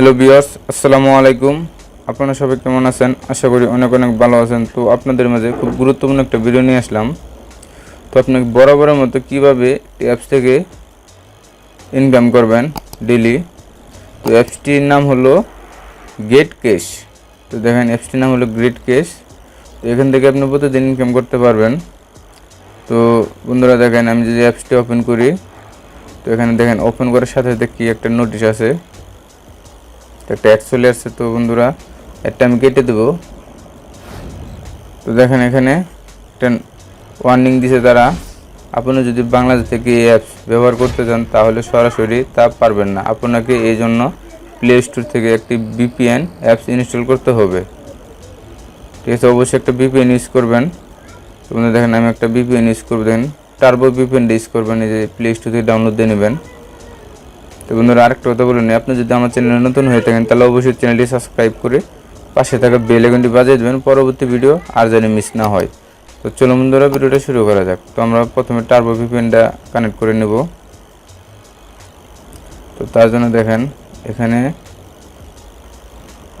Hello বিয়ার্স আসসালামু আলাইকুম আপনারা সবাই কেমন আছেন? আশা করি অনেক অনেক ভালো আছেন। তো আপনাদের মাঝে খুব গুরুত্বপূর্ণ একটা ভিডিও নিয়ে আসলাম। তো আপনি বরাবরের মতো কীভাবে অ্যাপস থেকে ইনকাম করবেন ডেলি তো অ্যাপসটির নাম হলো গেট কেশ তো দেখেন অ্যাপসটির নাম হলো গ্রেট কেশ তো এখান থেকে আপনি প্রতিদিন ইনকাম করতে পারবেন। তো বন্ধুরা দেখেন, আমি যদি অ্যাপসটি ওপেন করি, তো এখানে দেখেন ওপেন করার সাথে সাথে কি একটা নোটিশ আছে? একটা অ্যাড চলে আসছে তো বন্ধুরা, একটা আমি কেটে দেবো। তো দেখেন এখানে একটা ওয়ার্নিং দিছে তারা, আপনি যদি বাংলাদেশ থেকে এই অ্যাপস ব্যবহার করতে চান, তাহলে সরাসরি তা পারবেন না। আপনাকে এই জন্য প্লে স্টোর থেকে একটি বিপিএন অ্যাপস ইনস্টল করতে হবে। ঠিক আছে, অবশ্যই একটা বিপিএন ইউজ করবেন। বন্ধুরা দেখেন, আমি একটা বিপিএন ইউজ করব, দেখেন টার্বো বিপিএন ইউজ করবেন, এই যে প্লে স্টোর থেকে ডাউনলোড দিয়ে নেবেন। তো বন্ধুরা, আরেকটা কথা বলে নিই। আপনি যদি আমার চ্যানেলে নতুন হয়ে থাকেন, তাহলে অবশ্যই চ্যানেলটি সাবস্ক্রাইব করে পাশে থাকা বেল আইকনটি বাজিয়ে দেবেন, পরবর্তী ভিডিও আর যেন মিস না হয়। তো চলো বন্ধুরা, ভিডিওটা শুরু করা যাক। তো আমরা প্রথমে টার্বো ভিপিএনটা কানেক্ট করে নেব। তো তার জন্য দেখেন, এখানে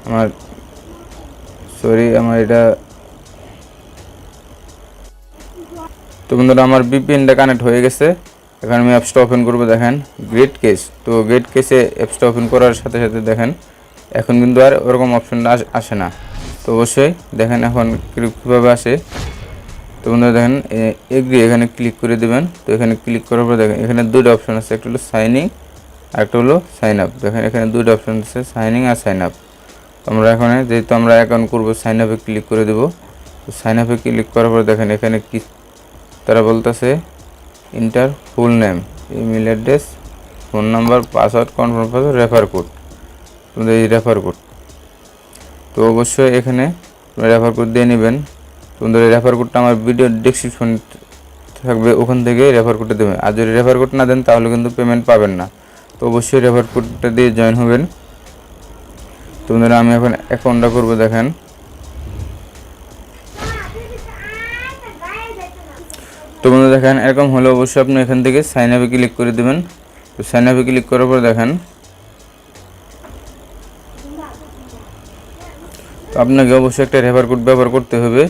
আমার সরি আমার এটা তো বন্ধুরা, আমার বিপিএনটা কানেক্ট হয়ে গেছে। এখানে আমি অ্যাপসটা ওপেন করব, দেখেন। গ্রেট কেস তো গ্রেট কেসে অ্যাপসটা ওপেন করার সাথে সাথে দেখেন, এখন কিন্তু আর ওরকম অপশনটা আসে না। তো অবশ্যই দেখেন এখন কীভাবে আসে। তো বন্ধুরা দেখেন এগ্রি এখানে ক্লিক করে দেবেন। তো এখানে ক্লিক করার পর দেখেন, এখানে দুটো অপশন আছে, একটা হলো সাইনিং আর একটা হলো সাইন আপ দেখেন, এখানে দুটো অপশন আছে সাইনিং আর সাইন আপ আমরা এখানে যেহেতু আমরা অ্যাকাউন্ট করব সাইন আপে ক্লিক করে দেবো। তো সাইন আপে ক্লিক করার পর দেখেন, এখানে কি তারা বলতেছে enter full name email address phone number password confirm password refer code তোমাদের এই রেফার কোড তো অবশ্যই এখানে রেফার কোড দিয়ে নেবেন। তোমাদের এই রেফার কোডটা আমার ভিডিও ডিসক্রিপশন থাকবে, ওখান থেকে রেফার কোডটা দেবেন আর যদি রেফার কোড না দেন, তাহলে কিন্তু পেমেন্ট পাবেন না। তো অবশ্যই রেফার কোডটা দিয়ে জয়েন হবেন। তোমাদের আমি এখন অ্যাকাউন্টটা করব, দেখেন। তো বন্ধু দেখেন, এরকম হলে অবশ্যই আপনি এখান থেকে সাইন আপে ক্লিক করে দেবেন। তো সাইন আপে ক্লিক করার পর দেখেন, তো আপনাকে অবশ্যই একটা রেফার কোড ব্যবহার করতে হবে।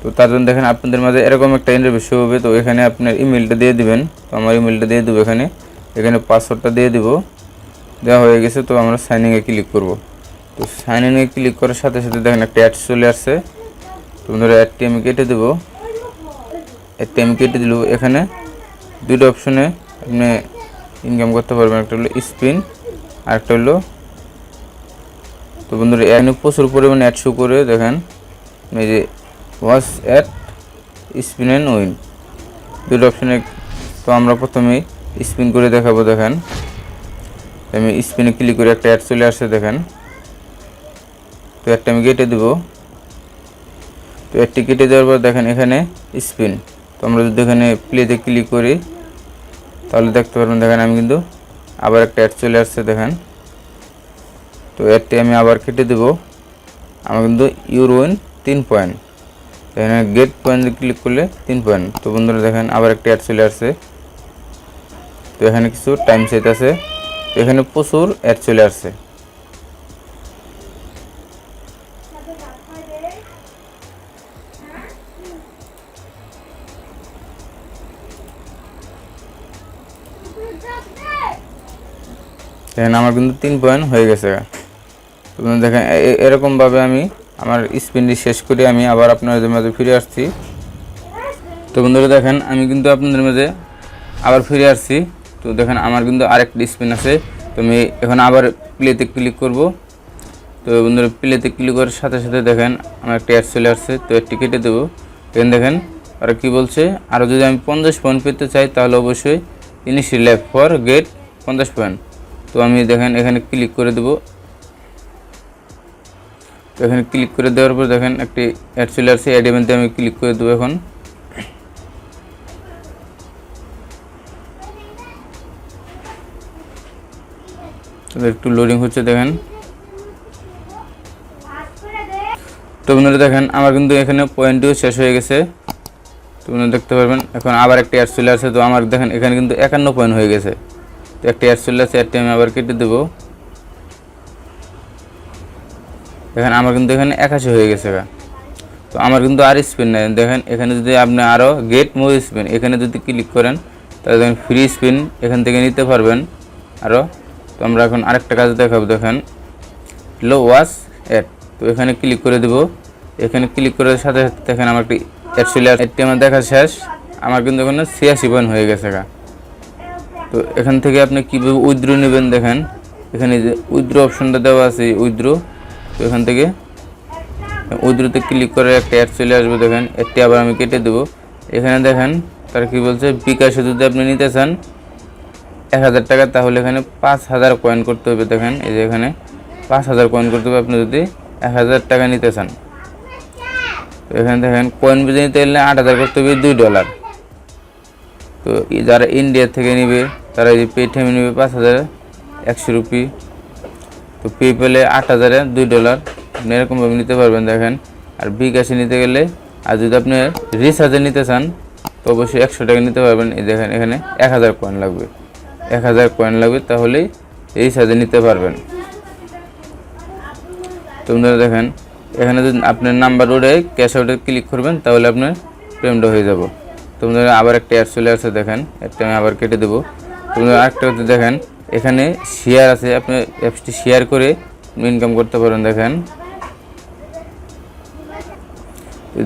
তো তার জন্য দেখেন, আপনাদের মাঝে এরকম একটা ইন্টারভিউ হবে। তো এখানে আপনার ইমেলটা দিয়ে দিবেন। তো আমার ইমেলটা দিয়ে দেবো এখানে। এখানে পাসওয়ার্ডটা দিয়ে দিব। দেওয়া হয়ে গেছে, তো আমরা সাইনিংয়ে ক্লিক করব। তো সাইনিংয়ে ক্লিক করার সাথে সাথে দেখেন, একটা অ্যাড চলে আসছে। তো বন্ধুরা অ্যাডটি আমি কেটে দেবো। একটা আমি কেটে দিল। এখানে দুটো অপশনে আপনি ইনকাম করতে পারবেন। একটা হলো স্পিন আর একটা হলো তো বন্ধুরা, এখানে প্রচুর পরিমাণে অ্যাড শো করে দেখেন। এই যে wash add spin and win দুটো অপশনে তো আমরা প্রথমেই স্পিন করে দেখাবো দেখেন। আমি স্পিনে ক্লিক করে একটা অ্যাড চলে আসছে দেখেন। তো একটা আমি কেটে দেবো। তো একটি কেটে দেওয়ার পর দেখেন এখানে স্পিন আমরা যদি এখানে প্লেতে ক্লিক করি, তাহলে দেখতে পারবেন, দেখেন আমি কিন্তু আবার একটা অ্যাড চলে আসছে, দেখেন। তো অ্যাডটি আমি আবার কেটে দেব। আমার কিন্তু ইউরোইন তিন পয়েন্ট এখানে গেট পয়েন্ট ক্লিক করলে তিন পয়েন্ট তো বন্ধুরা, দেখেন, আবার একটা অ্যাড চলে আসছে। তো এখানে কিছু টাইম সেট আছে। এখানে প্রচুর অ্যাড চলে আসছে। দেখেন আমার কিন্তু তিন পয়েন্ট হয়ে গেছে। দেখেন এরকমভাবে আমি আমার স্পিনটি শেষ করে আমি আবার আপনাদের মাঝে ফিরে আসছি। তো বন্ধুরা দেখেন, আমি কিন্তু আপনাদের মাঝে আবার ফিরে আসছি। তো দেখেন, আমার কিন্তু আরেকটা স্পিন আছে। তো আমি এখন আবার প্লেতে ক্লিক করব। তো বন্ধুরা প্লেতে ক্লিক করার সাথে সাথে দেখেন, আমার একটা অ্যাড চলে আসছে। তো একটি কেটে দেবো। দেখেন দেখেন আর কি বলছে আরও যদি আমি পঞ্চাশ পয়েন্ট পেতে চাই, তাহলে অবশ্যই ইনিশিয়াল ল্যাপ ফর গেট পঞ্চাশ পয়েন্ট তো আমি দেখেন, এখানে ক্লিক করে দেবো। তো এখানে ক্লিক করে দেওয়ার পর দেখেন, একটি অ্যাড চলে আসছে অ্যাড ইভেন্টে আমি ক্লিক করে দেবো এখন। একটু লোডিং হচ্ছে, দেখেন। তো বন্ধুরা দেখেন, আমার কিন্তু এখানে পয়েন্টটিও শেষ হয়ে গেছে। তো বন্ধুরা দেখতে পারবেন, এখন আবার একটা অ্যাড চলে আসছে। তো আমার দেখেন, এখানে কিন্তু একান্ন পয়েন্ট হয়ে গেছে। তো একটা অ্যাড চলে আসছে অ্যাডটি আমি আবার কেটে দেবো। দেখেন, আমার কিন্তু এখানে একাশি হয়ে গেছে তো আমার কিন্তু আর স্পিন নেই। দেখেন, এখানে যদি আপনি আরও গেট মোর স্পিন এখানে যদি ক্লিক করেন, তাহলে দেখেন ফ্রি স্পিন এখান থেকে নিতে পারবেন আরও তো আমরা এখন আরেকটা কাজ দেখাবো, দেখেন। লো ওয়াশ অ্যাড তো এখানে ক্লিক করে দেব। এখানে ক্লিক করার সাথে সাথে দেখেন, আমার একটি অ্যাড চলে আমার দেখা শেষ। আমার কিন্তু এখানে ছিয়াশি পয়েন্ট হয়ে গেছে গা। তো এখান থেকে আপনি কীভাবে উইথড্র নেবেন দেখেন। এখানে যে উইথড্র অপশনটা দেওয়া আছে উইথড্র। তো এখান থেকে উইথড্রতে ক্লিক করে একটা অ্যাড চলে আসবে দেখেন। একটি আবার আমি কেটে দেবো। এখানে দেখেন, তার কি বলছে, বিকাশে যদি আপনি নিতে চান এক হাজার টাকা, তাহলে এখানে পাঁচ হাজার কয়েন করতে হবে দেখেন। এই যে এখানে পাঁচ হাজার কয়েন করতে হবে আপনি যদি এক হাজার টাকা নিতে চান। তো এখানে দেখেন কয়েন বেজে নিতে গেলে আট হাজার করতে হবে দুই ডলার তো যারা ইন্ডিয়া থেকে নিবে তারা এই যে পেটিএমে নেবে পাঁচ হাজার, একশো রুপি। তো পেপ্যালে আট হাজারে, দুই ডলার। এরকমভাবে নিতে পারবেন, দেখেন। আর বিকাশে নিতে গেলে, আর যদি আপনি রিচার্জে নিতে চান, তো অবশ্যই একশো টাকা নিতে পারবেন। এই দেখেন, এখানে এক হাজার কয়েন লাগবে। এক হাজার কয়েন লাগবে, তাহলেই রিচার্জে নিতে পারবেন। তোমরা দেখেন, এখানে যদি আপনার নাম্বার উঠে ক্যাশ আউটে ক্লিক করবেন, তাহলে আপনার পেমেন্ট হয়ে যাব। তোমরা আবার একটা অ্যাড চলে আসছে, দেখেন। একটা আমি আবার কেটে দেবো। আরেকটা দেখেন, এখানে শেয়ার আছে, আপনি অ্যাপসটি শেয়ার করে ইনকাম করতে পারেন, দেখেন।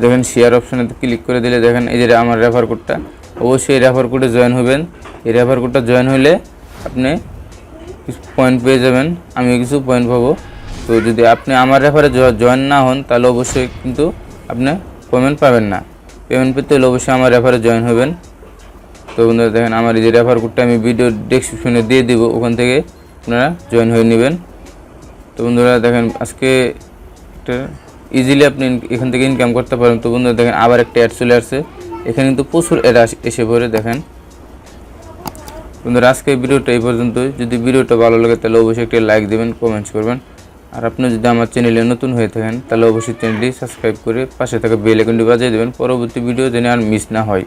দেখেন শেয়ার অপশানে ক্লিক করে দিলে দেখেন, এই যে আমার রেফার কোডটা অবশ্যই রেফার কোডে জয়েন হবেন। এই রেফার কোডটা জয়েন হলে আপনি কিছু পয়েন্ট পেয়ে যাবেন, আমিও কিছু পয়েন্ট পাবো। তো যদি আপনি আমার রেফারে জয়েন না হন, তাহলে অবশ্যই কিন্তু আপনি পেমেন্ট পাবেন না। পেমেন্ট পেতে হলে অবশ্যই আমার রেফারে জয়েন হবেন। তো বন্ধুরা দেখেন, আমার এই যে রেফার কোডটা আমি ভিডিও ডেসক্রিপশনে দিয়ে দিব, ওখান থেকে আপনারা জয়েন হয়ে নেবেন। তো বন্ধুরা দেখেন, আজকে একটা ইজিলি আপনি এখান থেকে ইনকাম করতে পারেন। তো বন্ধুরা দেখেন, আবার একটা অ্যাড চলে আসছে। এখানে কিন্তু প্রচুর অ্যাড এসে পড়ে, দেখেন। বন্ধুরা, আজকে ভিডিওটা এই পর্যন্ত যদি ভিডিওটা ভালো লাগে, তাহলে অবশ্যই একটা লাইক দেবেন কমেন্টস করবেন। আর আপনি যদি আমার চ্যানেলে নতুন হয়ে থাকেন, তাহলে অবশ্যই চ্যানেলটি সাবস্ক্রাইব করে পাশে থাকা বেল আইকনটি বাজিয়ে দেবেন। পরবর্তী ভিডিও যেন আর মিস না হয়।